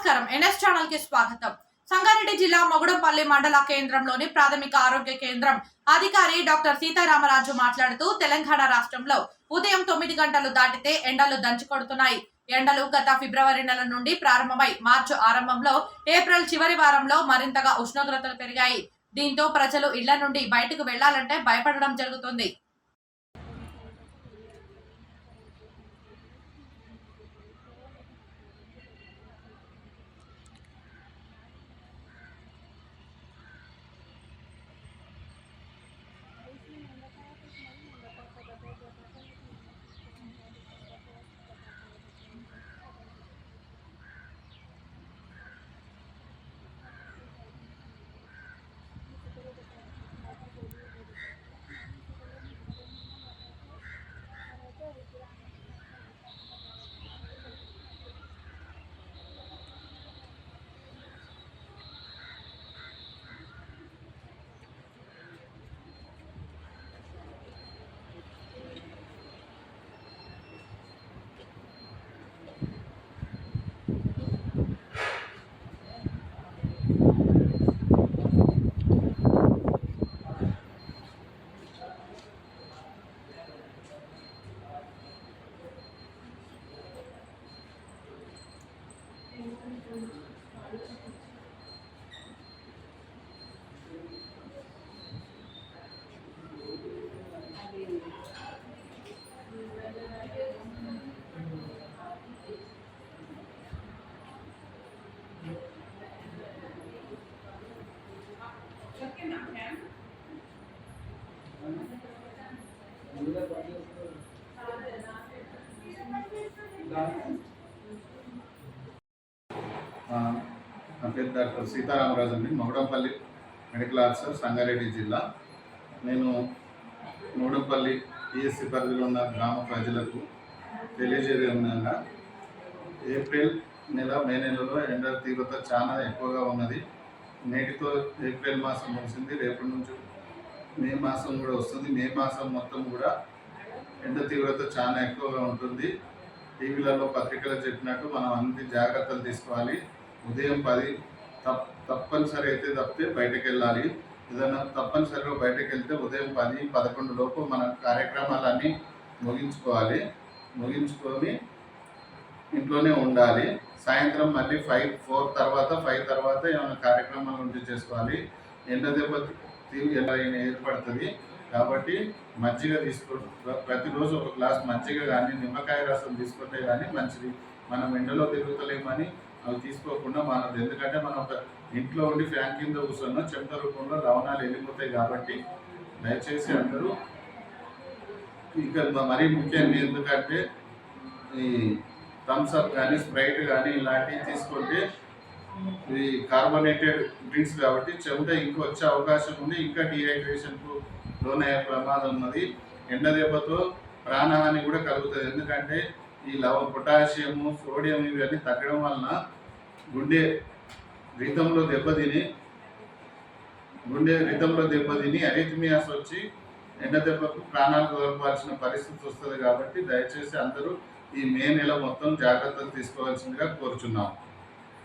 నమస్కారం. ఎన్ఎస్ ఛానల్కి స్వాగతం. సంగారెడ్డి జిల్లా మొగుడంపల్లి మండల కేంద్రంలోని ప్రాథమిక ఆరోగ్య కేంద్రం అధికారి డాక్టర్ సీతారామరాజు మాట్లాడుతూ తెలంగాణ రాష్ట్రంలో ఉదయం తొమ్మిది గంటలు దాటితే ఎండలు దంచుకొడుతున్నాయి ఎండలు గత ఫిబ్రవరి నెల నుండి ప్రారంభమై మార్చి ఆరంభంలో ఏప్రిల్ చివరి వారంలో మరింతగా ఉష్ణోగ్రతలు పెరిగాయి. దీంతో ప్రజలు ఇళ్ళ నుండి బయటకు వెళ్ళాలంటే భయపడడం జరుగుతుంది. నా పేరు డాక్టర్ సీతారామరాజు అండి. మొగడంపల్లి మెడికల్ ఆఫీసర్ సంగారెడ్డి జిల్లా. నేను మొగడంపల్లి పిఎస్సి పరిధిలో ఉన్న గ్రామ ప్రజలకు తెలియజేయడం ఏమనగా ఏప్రిల్ నెల మే నెలలో ఎండ తీవ్రత చాలా ఎక్కువగా ఉన్నది. నేటితో ఏప్రిల్ మాసం ముగిసింది. రేపటి నుంచి మే మాసం కూడా వస్తుంది. మే మాసం మొత్తం కూడా ఎండ తీవ్రత చాలా ఎక్కువగా ఉంటుంది. టీవీలలో పత్రికలు చెప్పినట్టు మనం అన్ని జాగ్రత్తలు తీసుకోవాలి. ఉదయం పది తప్ తప్పనిసరి అయితే తప్పితే బయటకు వెళ్ళాలి ఏదైనా తప్పనిసరిగా బయటకు వెళ్తే ఉదయం పది పదకొండు లోపు మన కార్యక్రమాలన్నీ ముగించుకోవాలి. ముగించుకొని ఇంట్లోనే ఉండాలి. సాయంత్రం మళ్ళీ ఫైవ్ ఫోర్ తర్వాత ఫైవ్ తర్వాత ఏమైనా కార్యక్రమాలు ఉంటే చేసుకోవాలి. ఎండ దెబ్బ ఎలా ఏర్పడుతుంది. కాబట్టి మజ్జిగ తీసుకో ప్రతిరోజు ఒక గ్లాస్ మజ్జిగ కానీ నిమ్మకాయ రసం తీసుకుంటే కానీ మంచిది. మనం ఎండలో తిరుగుతలేమని అవి తీసుకోకుండా మనది ఎందుకంటే మనం ఒక ఇంట్లో ఉండి ఫ్యాన్ కింద కూర్చున్నా చెమట రూపంలో లవణాలు వెళ్ళిపోతాయి కాబట్టి దయచేసి అందరూ ఇంకా మరీ ముఖ్యంగా ఎందుకంటే ఈ థమ్స్ అప్ కానీ స్ప్రైట్ కానీ ఇలాంటివి తీసుకుంటే ఇది కార్బోనేటెడ్ డ్రింక్స్ కాబట్టి చెమట ఇంకా వచ్చే అవకాశం ఉంది ఇంకా డీహైడ్రేషన్కు లోనయ్యే ప్రమాదం ఉన్నది. ఎండ దెబ్బతో ప్రాణహాని కూడా కలుగుతుంది. ఎందుకంటే ఈ లవ పొటాషియము సోడియం ఇవన్నీ తగ్గడం వలన గుండె రితంలో దెబ్బతిని గుండె రితంలో దెబ్బతిని అరిథమియాస్ వచ్చి ఎండ దెబ్బకు ప్రాణాలు కోల్పోవాల్సిన పరిస్థితి వస్తుంది కాబట్టి దయచేసి అందరూ ఈ మే నెల మొత్తం జాగ్రత్తలు తీసుకోవాల్సిందిగా కోరుచున్నాం.